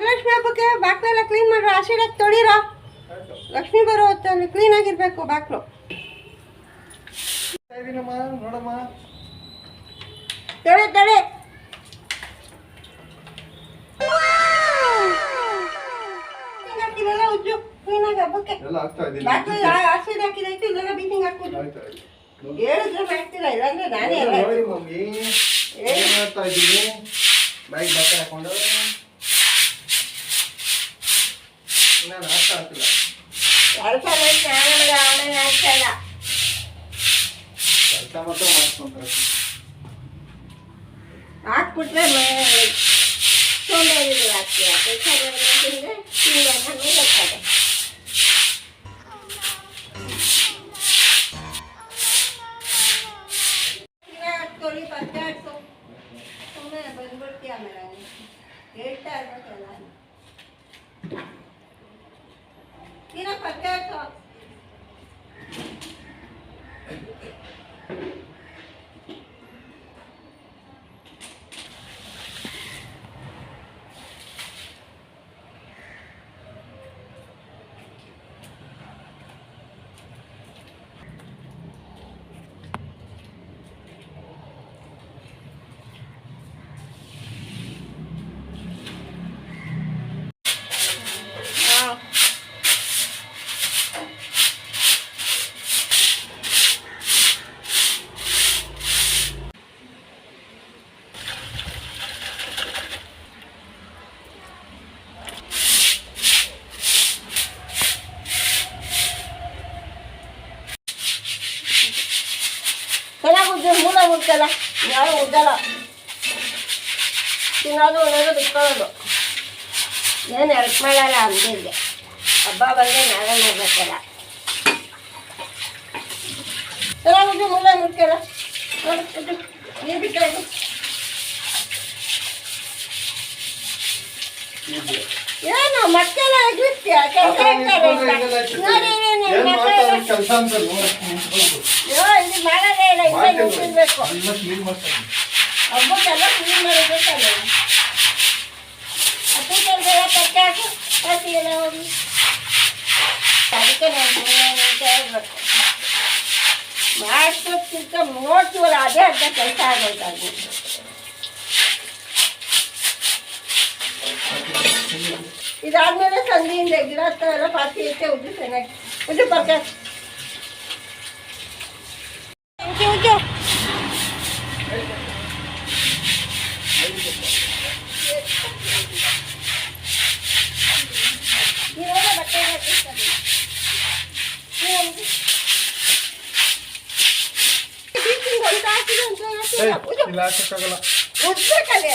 ವರಲಕ್ಷ್ಮಿ ಹಬ್ಬಕ್ಕೆ ಬಾಕ್ಲೆಲ್ಲ ಕ್ಲೀನ್ ಮಾಡ್ರಿ ಆಸಿಡಾಗಿ ತೊಳಿರೋ. ಲಕ್ಷ್ಮಿ ಬರೋ ಹೊತ್ತಲ್ಲಿ ಕ್ಲೀನ್ ಆಗಿರ್ಬೇಕು ಬಾಕ್ಲು. ತಡೆ ತಡೆ ಉಜ್ಜು ಹಬ್ಬಕ್ಕೆ. ಎಲ್ಲ ಆಗ್ತಾ ಇದೀನಿ. ಬಾಕ್ಲು ಆಸಿಡ್ ಹಾಕಿದೈತೆ ಇಲ್ಲೆಲ್ಲ ಬೀಟಿಂಗ್ ಹಾಕ್ಬೋದು ಹೇಳಿದ್ರೆ ಮಾಡ್ತೀರಾ ಇಲ್ಲಾಂದ್ರೆ ನಾನೇ ಎಲ್ಲ ಮಾಡ್ತಾ ಇದ್ದೀನಿ ಕೆಲಸ ಮಾತ್ರ ಮಾಡ್ಕೊಂತಾರೆ ಹಾಕ್ಬಿಟ್ರೆ ಸೋಂಬೇರಿ ಆಗ್ತೀಯ ಕೆಲಸ ತಿಂದ್ರೆ ತಿಂದ ನಮಗೆ ಗೊತ್ತಾಗ ತೊಳಿ ಪತ್ತೆ ಹಾಕ್ಸು ಸುಮ್ಮನೆ ಬಂದ್ಬಿಡ್ತೀಯ ಆಮೇಲೆ ಹೇಳ್ತಾ ಇರ್ಬೇಕಲ್ಲ ಇನ್ನ ಪತ್ತೆ ಹಾಕ್ಸು ಮೂಲ ಉಜ್ಜಲ್ಲ ಯಾರು ಉಜ್ಜಲ್ಲ ತಿನ್ನೋದು ಉಣ್ಣೋದು ಬಿಟ್ಕೊಳ್ಳೋದು ಏನು ಹೆಲ್ಪ್ ಮಾಡಲ್ಲ ಅಂದಿದ್ದೆ ಹಬ್ಬ ಬಂದರೆ ನಾವೇ ಮಾಡ್ಬೇಕಲ್ಲ ಚೆನ್ನಾಗಿ ಉಜ್ಜು ಮೂಲ ಮುಡ್ಕಲ್ಲ ನೋಡಿ ಉಜ್ಜು ನೀರು ಬಿಟ್ಟು ಏನು ಮಕ್ಕಳ ಎಗ್ರಿಸ್ತೀಯ ಕೆಲಸ ಇಲ್ಲಿ ಮಾಡೋದೇ ಇಲ್ಲ ಇಲ್ಲೇ ನಿಂತಿರ್ಬೇಕು ಹಬ್ಬಕ್ಕೆಲ್ಲ ಕ್ಲೀನ್ ಮಾಡಬೇಕಲ್ಲ ಹಬ್ಬಕ್ಕೆಲ್ಲ ಕಟ್ಟೆ ಹಾಕಿ ಹಸಿಗೆಲ್ಲ ಹೋಗಿ. ಅದಕ್ಕೆ ನಾನು ಹೇಳ್ಬೇಕು. ಮಾಡ್ಕೊಡ್ತಿರ್ತ ನೋಡ್ತೀವಲ್ಲ ಅದೇ ಅರ್ಧ ಕೆಲಸ ಆಗೋಯ್ತು ಇದಾದ್ಮೇಲೆ ಸಂಧಿಯಿಂದ ಗಿಡ ಎಲ್ಲ ಪಾತಿ ಐತೆ ಉಜ್ಜು ಚೆನ್ನಾಗಿ ಉಜ್ಜು ಪಕ್ಕ ಉಜ್ಜು ಉಜ್ಜು ನೀವೆಲ್ಲ ಬಟ್ಟೆ ಹಾಕಿಸ್ತಾರೆ. ನೀವು ಬೀಚಿಂಗ್ ಅಂತ ಹಾಕಿದೆ ಅಂತ ಹೇಳ್ತೀರ. ಉಜ್ಜು. ಇಲ್ಲ ಹಾಕಕ್ಕಾಗಲ್ಲ ಉಜ್ಬೇಕಲ್ಲಿ.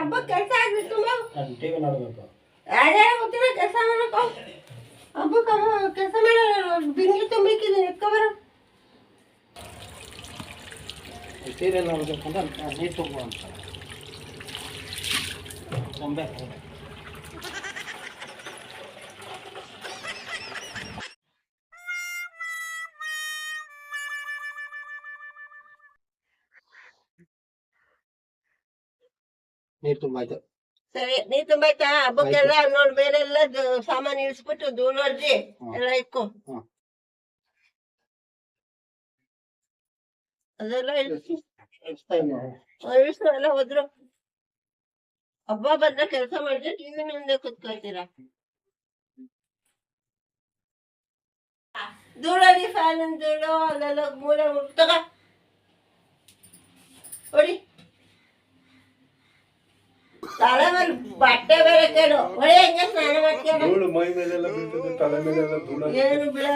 ಹಬ್ಬಕ್ಕೆ ಕೆಲಸ ಆಗ್ಬೇಕು ಟಿವಿ ನೋಡ್ಬೇಕು. ಯಾರ್ಯಾರು ಗೊತ್ತಿಲ್ಲ ಕೆಲಸ ಮಾಡಬೇಕು. ಹಬ್ಬಕ್ಕೆ ಕೆಲಸ ಮಾಡೋ ಬಿಂಗಿ ತುಂಬಿಕ್ಕಿದ್ದೀನಿ ಎತ್ಕೊಬರ ಸೀರಿಯಲ್ ನೋಡ್ಬೇಕಂದ್ರೆ ನೀರು ತುಂಬ ಅಂತ ನೀರು ತುಂಬಾಯ್ತು ಸರಿ ನೀ ತುಂಬಾಯ್ತಾ ಹಬ್ಬಕ್ಕೆಲ್ಲ ನೋಡ್ ಬೇರೆಲ್ಲ ದು- ಸಾಮಾನು ಇಳಿಸ್ಬಿಟ್ಟು ಧೂಳು ಹೊಡ್ದಿ ಹ್ಮ್. ಎಲ್ಲ ಇಕ್ಕು. ಅದೆಲ್ಲ ಎಲ್ಲ ಹೋದ್ರು. ಹಬ್ಬ ಬಂದ್ರೆ ಕೆಲಸ ಮಾಡಿದ್ರೆ ಟಿವಿ ಮುಂದೆ ಕುತ್ಕೊಳ್ತೀರಾ? ಧೂಳಲ್ಲಿ ಫ್ಯಾನ್ ಧೂಳು ಅಲ್ಲೆಲ್ಲ ಮೂಲೆ ಮುಟ್- ತಗೋ ಹೊಡಿ. ತಲೆ ಮೇಲೆ ಬಟ್ಟೆ ಬೇರೆ ಕೇಳು. ಹೊಳೆ ಹೆಂಗೆ ಸ್ನಾನ ಮಾಡ್ಕೊಂಡು ಧೂಳು ಮೈ ಮೇಲೆಲ್ಲ ಬೀಳ್ತದೆ ತಲೆ ಮೇಲೆಲ್ಲ ಧೂಳು ಏನು ಬಿಡ.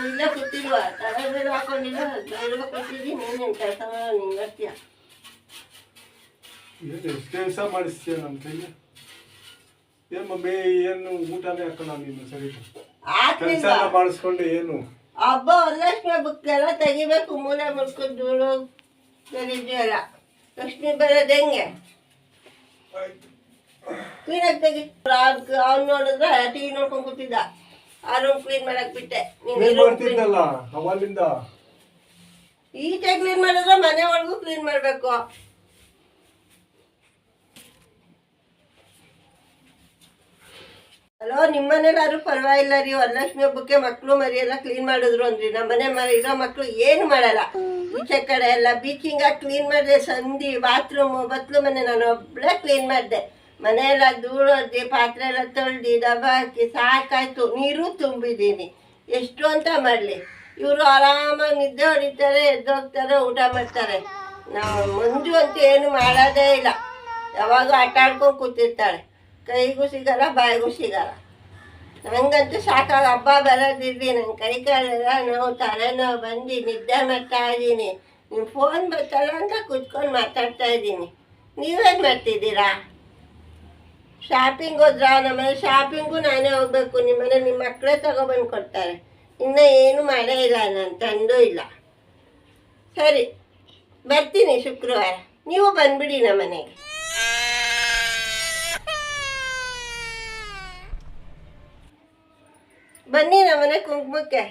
ಇಲ್ಲ ಕೂತಿಲ್ವಾ ತಲೆ ಮೇಲೆ ಹಾಕೊಂಡಿಲ್ಲ ಬೇರೆ ಕೂತಿದ್ದೀನಿ ನೀನು ಕೆಲಸ ನಿಂಗೆ ಬರ್ತೀಯ ಕೆಲಸ ಮಾಡಿಸ್ತೀಯ ನಮ್ಮ ಕೈಲಿ ಏನು ಮಮ್ಮಿ ಏನು ಊಟನೇ ಹಾಕೋಣ ನೀನು ಸರಿ ಕೆಲಸ ಎಲ್ಲ ಮಾಡಿಸ್ಕೊಂಡು ಏನು? ಹಬ್ಬ ವರಲಕ್ಷ್ಮಿ ಹಬ್ಬಕ್ಕೆಲ್ಲ ತೆಗಿಬೇಕು ಮೂಲೆ ಮುಡ್ಕೊಂಡು ಧೂಳು ಗಲೀಜು ಎಲ್ಲ. ಲಕ್ಷ್ಮಿ ಬರೋದು ಹೆಂಗೆ? ಕ್ಲೀನಾಗಿ ತೆಗಿ. ಅವ್ನು ನೋಡಿದ್ರೆ ಟಿವಿ ನೋಡ್ಕೊಂಡ್ ಕೂತಿದ್ದ. ಆ ರೂಮ್ ಕ್ಲೀನ್ ಮಾಡಕ್ ಬಿಟ್ಟೆ. ನೀನ್ ಈ ಟೈಮ್ ಕ್ಲೀನ್ ಮಾಡಿದ್ರೆ ಮನೆ ಒಳಗೂ ಕ್ಲೀನ್ ಮಾಡಬೇಕು. ಹಲೋ ನಿಮ್ಮನೇಲಾದ್ರೂ ಪರವಾಗಿಲ್ಲ ರೀ. ವರಲಕ್ಷ್ಮಿ ಹಬ್ಬಕ್ಕೆ ಮಕ್ಕಳು ಮರಿ ಎಲ್ಲ ಕ್ಲೀನ್ ಮಾಡಿದ್ರು ಅಂದ್ರಿ. ನಮ್ಮ ಮನೆ ಇರೋ ಮಕ್ಕಳು ಏನು ಮಾಡಲ್ಲ. ಈಚೆ ಕಡೆ ಎಲ್ಲ ಬೀಚಿಂಗ ಕ್ಲೀನ್ ಮಾಡಿದೆ ಸಂಧಿ ಬಾತ್ರೂಮು ಬತ್ಲು ಮನೆ ನಾನು ಒಬ್ಬಳೇ ಕ್ಲೀನ್ ಮಾಡಿದೆ. ಮನೆಯೆಲ್ಲ ಧೂಳು ಹೊಡ್ದು ಪಾತ್ರೆ ಎಲ್ಲ ತೊಳ್ದು ಡಬ್ಬ ಹಾಕಿ, ಸಾಕಾಯ್ತು. ನೀರು ತುಂಬಿದ್ದೀನಿ. ಎಷ್ಟು ಅಂತ ಮಾಡಲಿ. ಇವರು ಆರಾಮಾಗಿ ನಿದ್ದೆ ಹೊಡಿತಾರೆ ಎದ್ದೋಗ್ತಾರೆ ಊಟ ಮಾಡ್ತಾರೆ. ನಾವು ಮಂಜು ಅಂತ ಏನು ಮಾಡೋದೇ ಇಲ್ಲ. ಯಾವಾಗ ಆಟ ಆಡ್ಕೊಂಡು ಕೂತಿರ್ತಾಳೆ. ಕೈಗೂ ಸಿಗಲ್ಲ, ಬಾಯಿಗೂ ಸಿಗಲ್ಲ. ನನಗಂತೂ ಸಾಕಾಗ, ಹಬ್ಬ ಬರೋದಿರ್ಲಿ ನನ್ನ ಕೈ ಕಾಲೆಲ್ಲ ನೋವು, ತಲೆನೋವು ಬಂದು ನಿದ್ದೆ ಮಾಡ್ತಾ ಇದ್ದೀನಿ. ನಿಮ್ಮ ಫೋನ್ ಬರ್ತಲ್ಲ ಅಂತ ಕುತ್ಕೊಂಡು ಮಾತಾಡ್ತಾ ಇದ್ದೀನಿ. ನೀವೇನು ಮಾಡ್ತಿದ್ದೀರಾ ಶಾಪಿಂಗ್ ಹೋದ್ರಾ? ನಮ್ಮನೆ ಶಾಪಿಂಗು ನಾನೇ ಹೋಗ್ಬೇಕು. ನಿಮ್ಮನೆ ನಿಮ್ಮ ಮಕ್ಕಳೇ ತಗೊಬಂದು ಕೊಡ್ತಾರೆ. ಇನ್ನೂ ಏನು ಮಾಡೇ ಇಲ್ಲ ನನ್ನ ತಂದೂ ಇಲ್ಲ. ಸರಿ, ಬರ್ತೀನಿ ಶುಕ್ರವಾರ. ನೀವು ಬಂದ್ಬಿಡಿ ನಮ್ಮ ಮನೆಗೆ. ಬನ್ನಿ ನಮ್ಮನೆ ಕುಂಕುಮಕ್ಕೆ